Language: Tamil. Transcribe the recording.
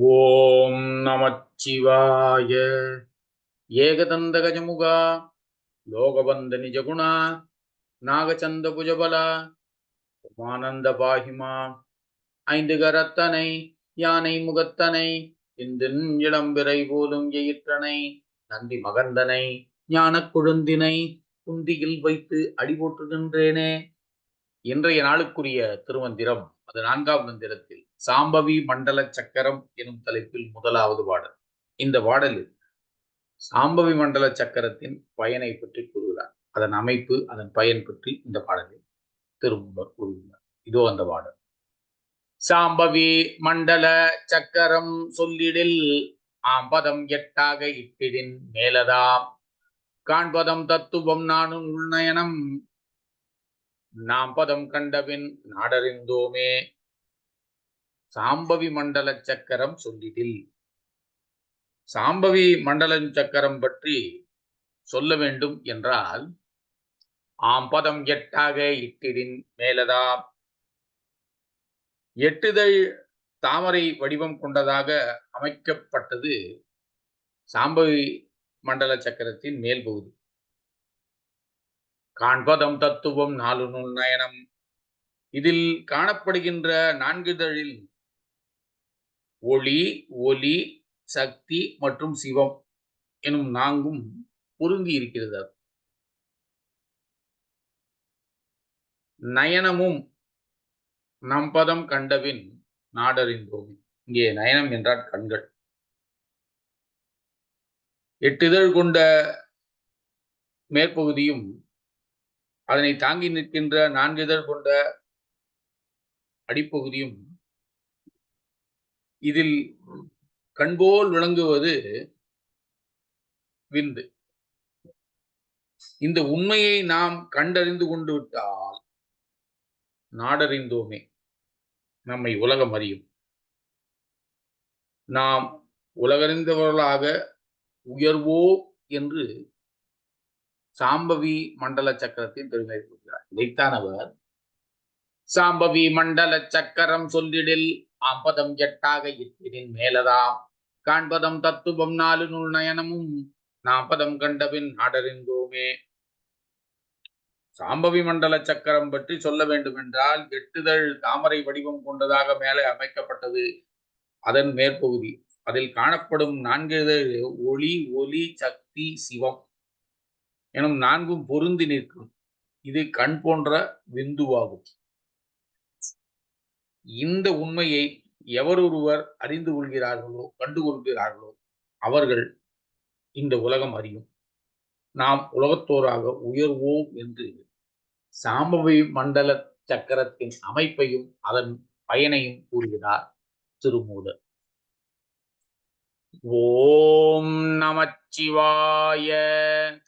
ஓம் நமச்சிவாய. ஏகதந்த கஜமுகா லோகபந்த நிஜகுணா நாகச்சந்த புஜபல உமானந்த பாகிமா ஐந்து கரத்தனை யானை முகத்தனை இந்தின் இளம்பிறை போலும் எயிற்றனை நந்தி மகந்தனை ஞானக் கொழுந்தினை குந்தியில் வைத்து அடிபோற்றுகின்றேனே இன்றைய நாளுக்குரிய திருமந்திரம் அது நான்காம் மந்திரத்தில். சாம்பவி மண்டல சக்கரம் எனும் தலைப்பில் முதலாவது பாடல். இந்த பாடலில் சாம்பவி மண்டல சக்கரத்தின் பயனை பற்றி கூறுகிறார். அதன் அமைப்பு அதன் பயன் பற்றி இந்த பாடலில் திருமூலர் கூறுகிறார். இதோ அந்த பாடல். சாம்பவி மண்டல சக்கரம் சொல்லிடில் ஆம்பதம் எட்டாக இட்டிடின் மேலதாம். காண்பதம் தத்துவம் நானும் உள்நயனம். நாம் பதம் கண்டபின் நாடறிந்தோமே. சாம்பவி மண்டல சக்கரம் சொல்லிடில். சாம்பவி மண்டல சக்கரம் பற்றி சொல்ல வேண்டும் என்றால் ஆம்பதம் எட்டாக இட்டிடின் மேலதாம். எட்டுதழ் தாமரை வடிவம் கொண்டதாக அமைக்கப்பட்டது சாம்பவி மண்டல சக்கரத்தின் மேல் பகுதி. காண்பதம் தத்துவம் நாலு நூல் நயனம். இதில் காணப்படுகின்ற நான்குதழில் ஒளி ஒலி சக்தி மற்றும் சிவம் எனும் நான்கும் பொருந்தி இருக்கிறது நயனமும் நம்பதம் கண்டவின் நாடறிந்தோம் இங்கே நயனம் என்றால் கண்கள். எட்டுதழ் கொண்ட மேற்பகுதியும் அதனை தாங்கி நிற்கின்ற நான்கு இதழ் கொண்ட அடிப்பகுதியும் இதில் கண்போல் விளங்குவது விந்து. இந்த உண்மையை நாம் கண்டறிந்து கொண்டு விட்டால் நாடறிந்தோமே. நம்மை உலகம் அறியும். நாம் உலகறிந்தவர்களாக உயர்வோ என்று சாம்பவி மண்டல சக்கரத்தின் பெருமை கூறுகிறார். இதைத்தான் அவர் சாம்பவி மண்டல சக்கரம் சொல்லிடில் அம்பதம் எட்டாக இட்டினின் மேலதாம். காண்பதம் தத்துவம் நாலு நூல் நயனமும் நாற்பதம் கண்டபின் நாடறிந்தோமே சாம்பவி மண்டல சக்கரம் பற்றி சொல்ல வேண்டுமென்றால் எட்டுதழ் தாமரை வடிவம் கொண்டதாக மேலே அமைக்கப்பட்டது. அதன் மேற்பகுதி அதில் காணப்படும் நான்கு ஒளி ஒலி சக்தி சிவம் எனும் நான்கும் பொருந்தி நிற்கும். இது கண் போன்ற விந்துவாகும். இந்த உண்மையை எவரொருவர் அறிந்து கொள்கிறார்களோ கண்டு கொள்கிறார்களோ அவர்கள் இந்த உலகம் அறியும். நாம் உலகத்தோராக உயர்வோம் என்று சாம்பவி மண்டல சக்கரத்தின் அமைப்பையும் அதன் பயனையும் கூறுகிறார் திருமூலர். ஓம் நமச்சிவாய